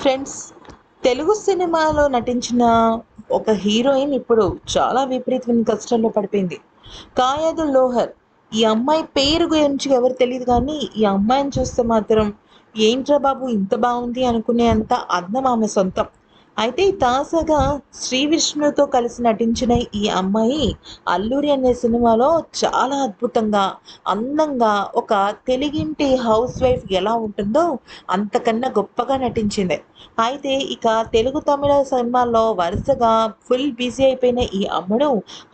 Friends Telugu సినిమాలో నటించిన ఒక హీరోయిన్ ఇప్పుడు చాలా విపరీతమైన కష్టంలో పడిపోయింది. కాయదు లోహర్ ఈ అమ్మాయి పేరు గురించి ఎవరు తెలియదు కానీ ఈ అమ్మాయిని చూస్తే మాత్రం ఏంట్రా బాబు ఇంత బాగుంది అనుకునే అంత అందం ఆమె సొంతం. అయితే తాజాగా శ్రీ విష్ణుతో కలిసి నటించిన ఈ అమ్మాయి అల్లూరి అనే సినిమాలో చాలా అద్భుతంగా అందంగా ఒక తెలుగింటి హౌస్ వైఫ్ ఎలా ఉంటుందో అంతకన్నా గొప్పగా నటించింది. అయితే ఇక తెలుగు తమిళ సినిమాల్లో వరుసగా ఫుల్ బిజీ అయిపోయిన ఈ అమ్మడు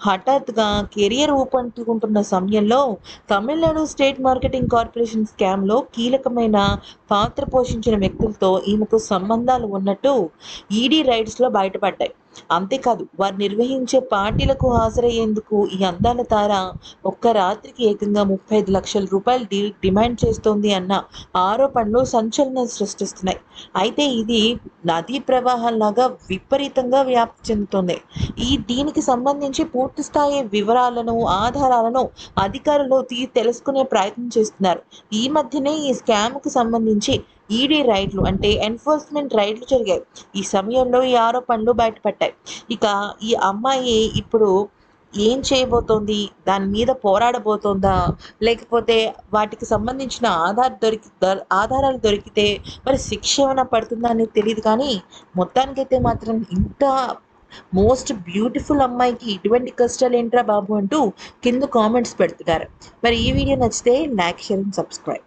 హఠాత్గా కెరియర్ ఊపంటుకుంటున్న సమయంలో తమిళనాడు స్టేట్ మార్కెటింగ్ కార్పొరేషన్ స్కామ్లో కీలకమైన పాత్ర పోషించిన వ్యక్తులతో ఈమెకు సంబంధాలు ఉన్నట్టు ఈడీ రైడ్స్లో బయటపడ్డాయి. అంతేకాదు వారు నిర్వహించే పార్టీలకు హాజరయ్యేందుకు ఈ అందాల తార ఒక్క రాత్రికి ఏకంగా ముప్పై ఐదు లక్షల రూపాయలు డి డిమాండ్ చేస్తోంది అన్న ఆరోపణలు సంచలనం సృష్టిస్తున్నాయి. అయితే ఇది నదీ ప్రవాహంలాగా విపరీతంగా వ్యాప్తి చెందుతుంది. ఈ దీనికి సంబంధించి పూర్తి స్థాయి వివరాలను ఆధారాలను అధికారులు తీ తెలుసుకునే ప్రయత్నం చేస్తున్నారు. ఈ మధ్యనే ఈ స్కామ్కు సంబంధించి ఈడీ రైడ్లు అంటే ఎన్ఫోర్స్మెంట్ రైడ్లు జరిగాయి. ఈ సమయంలో ఈ ఆరోపణలు బయటపడ్డాయి. ఇక ఈ అమ్మాయి ఇప్పుడు ఏం చేయబోతోంది? దాని మీద పోరాడబోతోందా? లేకపోతే వాటికి సంబంధించిన ఆధార్ దొరికి ఆధారాలు దొరికితే మరి శిక్ష ఏమైనా పడుతుందా అనేది తెలియదు కానీ మొత్తానికైతే మాత్రం ఇంత మోస్ట్ బ్యూటిఫుల్ అమ్మాయికి ఇటువంటి కష్టాలు ఏంట్రా బాబు అంటూ కింద కామెంట్స్ పెడుతున్నారు. మరి ఈ వీడియో నచ్చితే లైక్ షేర్ అండ్ సబ్స్క్రైబ్.